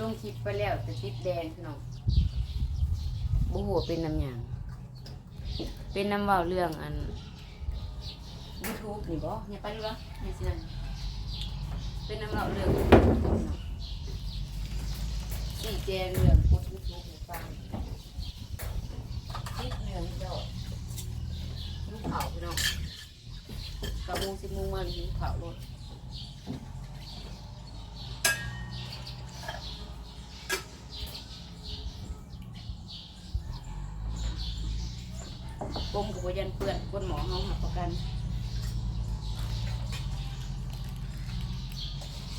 ลงคลิปไปแล้วแต่ติดแดงพี่น้องบ่ฮู้ว่าเป็นน้ำหยังเป็นน้ำเว้าเรื่องอัน YouTube นี่บ่อย่าไปดูละนี่สินั่นเป็นน้ำเว้าเรื่อง YouTube พี่น้องสีแดงเรื่องกด YouTube ให้ฟังติดเรื่องเจ้าลูกเขาพี่น้องกะโมงสิบโมงมาหิวข้าวรถ กลมกับ ยันเปื่อนก้นหมอเฮาหักประกัน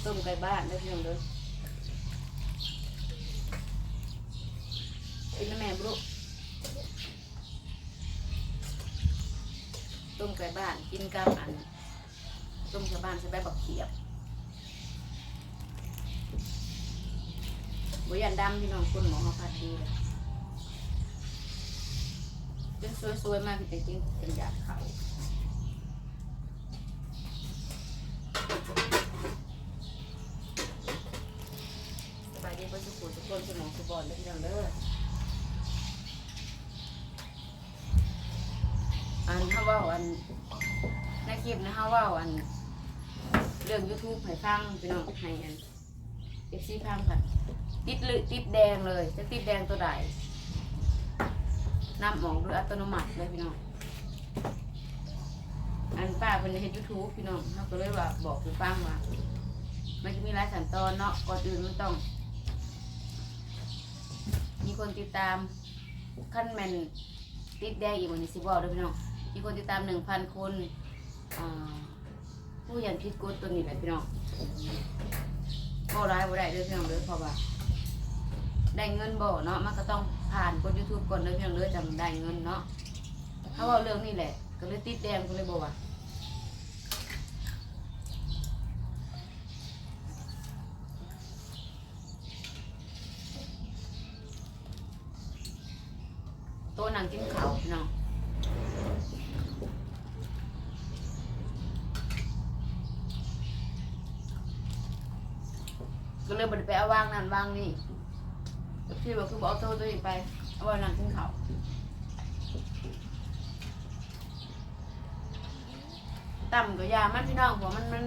ต้มไก่บ้านได้เพียงเด้อเป็นแม่บลูกต้มไก่บ้านกินกับอันต้มไก่บ้านใส่ใบบักเขียบบยันดำพี่น้องก้นหมอเฮาพัด สวยๆมากแต่จริงเป็นยาเขาสบายดีเพื่อนสุขุทุกคนสมองสุบอลเด้อพี่น้องเด้ออันถ้าว่าอันในคลิปนะฮะว่าอัน เรื่อง YouTube ให้ฟังพี่น้องให้อันเอฟซีฟังค่ะติดลืติดแดงเลยจะติดแดงตัวใด น้ำออกโดยอัตโนมัติเลยพี่น้องอันป้าเป็นเฮ็ดยูทูบพี่น้องเขาก็เลยว่าบอกคือฟังว่ามันจะมีหลายขั้นตอนเนาะก่อนอื่นมันต้อง มีคนติดตามขั้นแมนติดแดงอีกวันนี้สิบอกด้อพี่น้องมีคนติดตามหนึ่งพันคนอ่าผู้ยันคิดกดตัวนี้แหละพี่น้องบ่ร้ายบ่ได้เด้อพี่น้องเด้เพราะว่า ได้เงินบ่เนาะมันก็ต้องผ่านกด YouTube ก่อนเลยเพียงเลยจังได้เงินเนาะเขาเอาเรื่องนี้แหละ ก็เลยติดแดงก็เลยบอกว่าตัวหนังกินเขาวพี่น้องก็เลยบไดไปเอาวางนั่นวางนี่ พี่บอกคือบอกเอาโทรตัวเองไปเอาไว้นั่งกินข้าต่ำกับยามันพี่น้องหัวมันมัน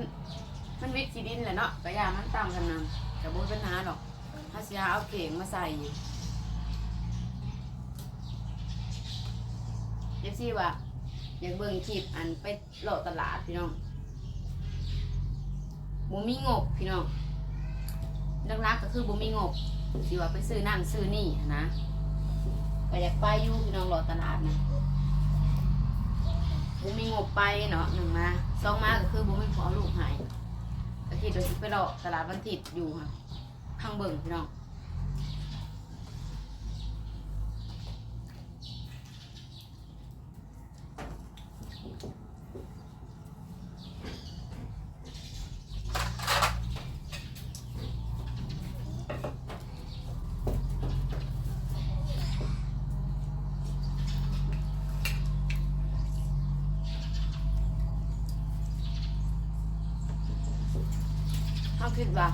มันวิตสีดินแหละเนาะกับยามันต่ำกันนะแต่บุญปัญหาหรอกถ้าเสียเอาเข่งมาใส่เดี๋ยวซี่ว่าอยากเบิ่งคลิปอันไปโหลดตลาดพี่น้องบ่มีงบพี่น้องรักก็คือบ่มีงบ สิว่าไปซื้อนั่นซื้อนี่นะก็อยากไปอยู่พี่น้องรอตลาดนะบุมีงบไปเนาะหนึ่งมาสองมาก็คือบุมีขอลูกหายก็คิดว่าสิไปรอตลาดวันทิดอยู่ค่ะข้างเบิ่งพี่น้อง เขาคิดว่า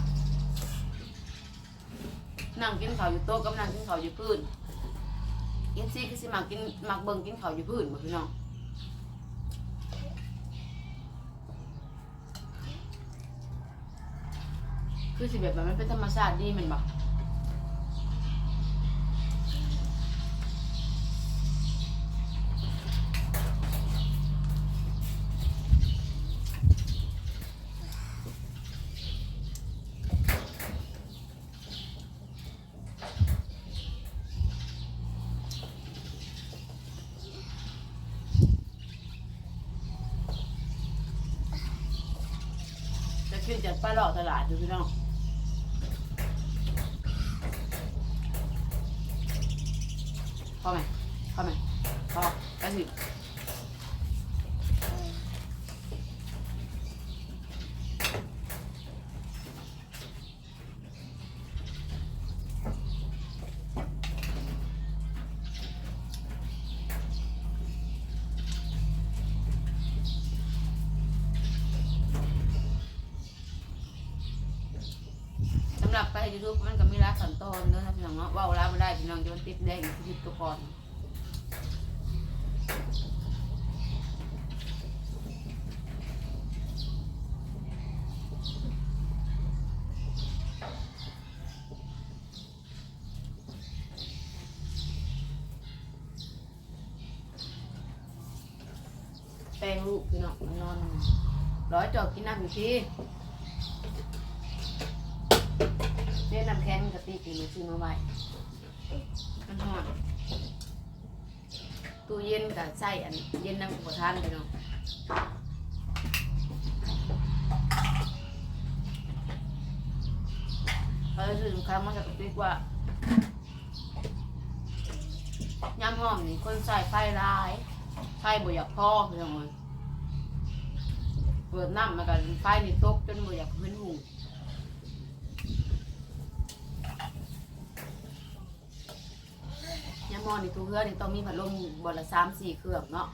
นั่งกินข้าวอยู่โต๊ะกับนั่งกินข้าวอยู่พื้นกินซี่คือสิมักกินมักเบิ่งกินข้าวอยู่พื้นบ่พี่น้องคือสิแบบว่ามันเป็นธรรมชาติดีแมันบ่ ขึ้นจากป้าหลอกตลาดดูพี่น้องพอไหมพอไหมพอกันสิ ยูทูบมันก็มีรักสันตอนเนาะพี่น้องเนาะว่าลาไม่ได้พี่น้องจะมันติดแดงชีวิตตัวก่อนแปลงลูกพี่น้องมันนอนร้อยจอกกินน้ำอยู่ที่ เล่นน้ำแข็งกะติกอยู่ซื้อมาไว้มันหอนตู้เย็นกับใส่อันเย็นน้ำอุปทานพี่น้องเขาจะซื้อครั้งมาจากกะติกว่ายำหอมนี่คนใส่ไฟร้าย ไฟบ่อยากพอพี่องเลยเปิดน้ำมากันไฟนี่ตกจนบ่อยากขึ้นหุง ยำหอมนี่ทุกเพื่อนี่ต้องมีพัดลมบนละสามสี่เครื่องเนาะ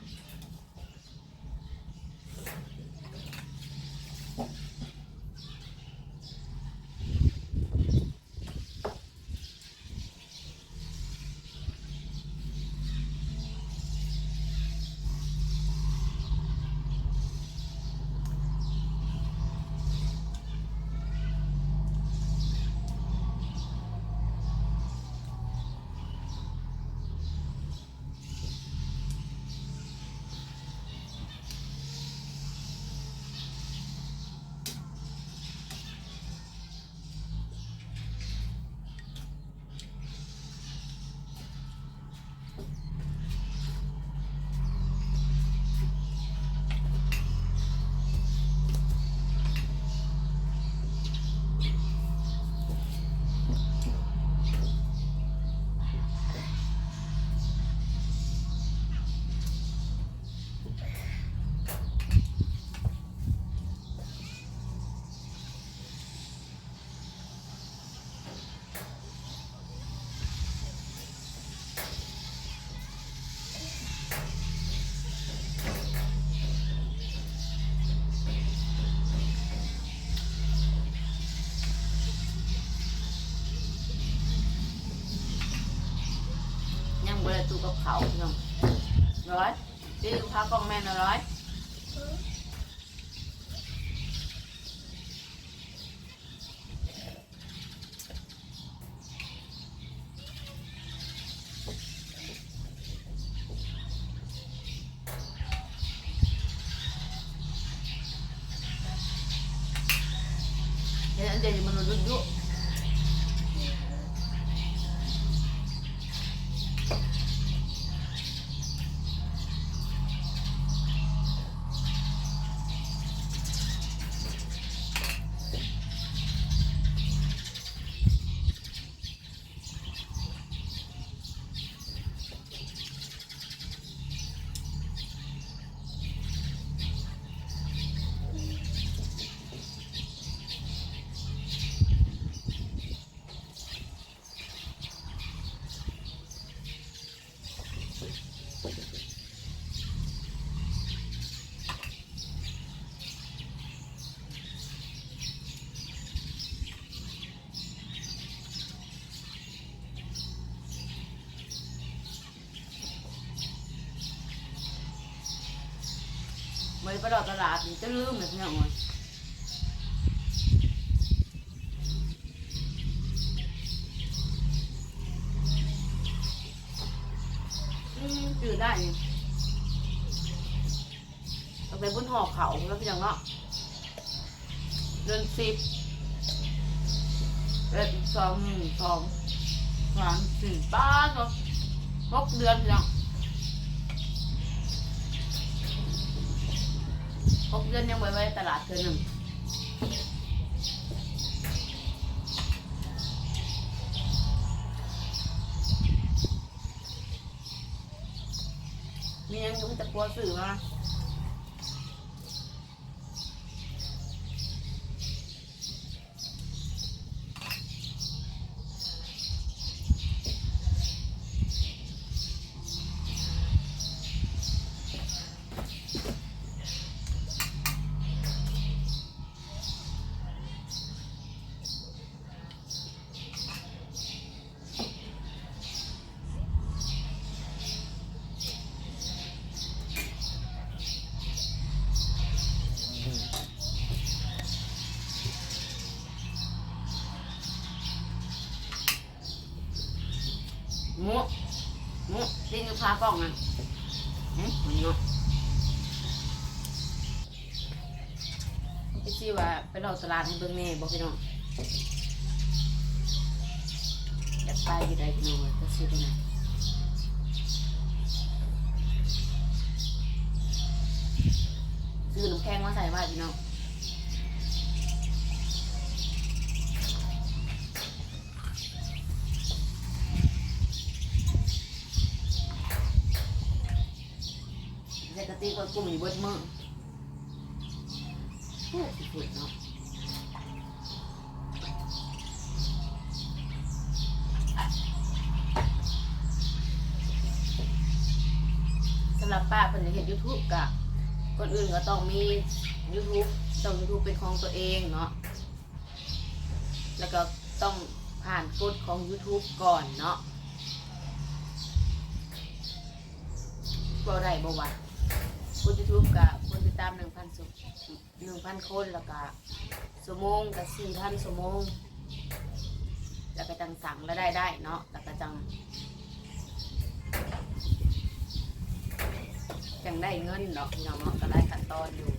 ร้อยซื้อพากล้องแม่นร้อยเดี๋ยวอันเดี๋ยวมันรุดยุ ไปดอตลาดนี่จะลืมเลยพี่น้องเอ้ยอืมจืดได้นี่เอาไปบนหอกเขาแล้วพี่น้องเนาะเดือนสิบเอ็ดสองหนึ่งสองสามสี่ป้าก็หกเดือนพี่น้อง หกเดือนยังไว้ไว้ตลาดเธอหนึ่งมียังก็มีแตะกลัวสื่อมา หมุหมุดิ้นกับพากล้องอะเอ๊ะมันเนาะไอ้ที่ว่าไปรอตลาดให้เบิ่งแน่บอกพี่น้องอยากไปอยู่ได้พี่น้องว่าจะซื้อไปไหนซื้อน้ำแข็งมาใส่ไว้พี่น้อง แต่ กะติก็มอยู่เบนมือโอ้สิฝุ่นเนาะสำหรับป้าเป็นจะเห็นยูทูบกะคนอื่นก็ต้องมี YouTube ต้อง YouTube เป็นของตัวเองเนาะแล้วก็ต้องผ่านกฎของ YouTube ก่อนเนาะบ่ได้บ่ว่า คนยูทูบกับคนติดตามหนึ่งพันสุหนึ่งพันคนแล้วก็สมงกับสี่พันสมงแล้วก็จังสั่งแล้วได้ได้เนาะแล้วก็จังจังได้เงินเนาะพี่น้องเนาะก็ได้ขั้นตอนอยู่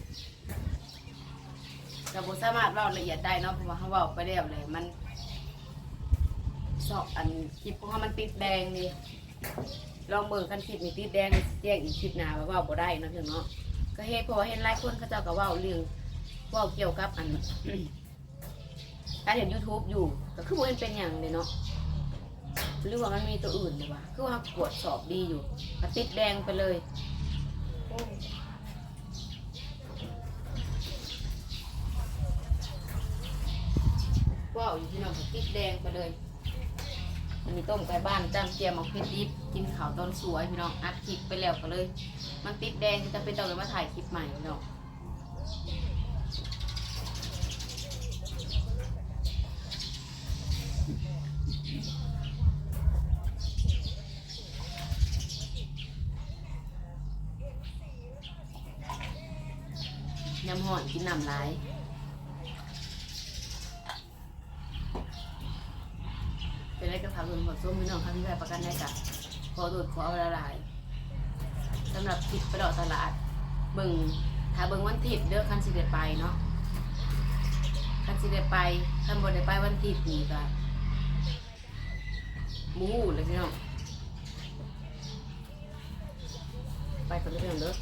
แต่บุสามารถเล่าละเอียดได้เนาะเพราะว่าเขาเว่าไปแล้วเลยมันสอบอันคลิปของเขามันติดแดงนี่ ลองเบิ่งคันคลิปมีติดแดงแจ้งอีกคลิปหน้าว่าเว้าบ่ได้เนาะพี่องเนาะก็เฮ็ดเพราะว่าเห็นหลายคนเขาเจ้าก็เว้าเรื่องเว้าเกี่ยวกับอัน การเห็น YouTube อยู่ก็คือบ่เห็นเป็นหยังเลยเนาะหรือว่ามันมีตัวอื่นเลยวะคือว่าตรวจสอบดีอยู่ก็ติดแดงไปเลย ว้าวอยู่ที่น้องก็ติดแดงไปเลย มันนี้ต้มไก่บ้านจ้ำเจียมเอาเพชรดิบกินข้าวตอนสวยพี่น้องอัดคลิปไปแล้วก็เลย มันติดแดงจะเป็นต้อเลยมาถ่ายคลิปใหม่พี่น้องยำห่อนกินน้ำลาย เป็น ได้กระเพราเงินผสมพี่น้องค่ะพี่แบบประกันได้กับขอตรวจขอเอาละลายสำหรับทิปไปดอกตลาดเบิ่งถ้าเบิ่งวันทิพย์เด้อคันสิได้ไปเนาะคันสิได้ไปคันบ่ได้ไปวันทิพย์นี่ก็หมูเลยพี่น้องไปกันเลยพี่องเด้อ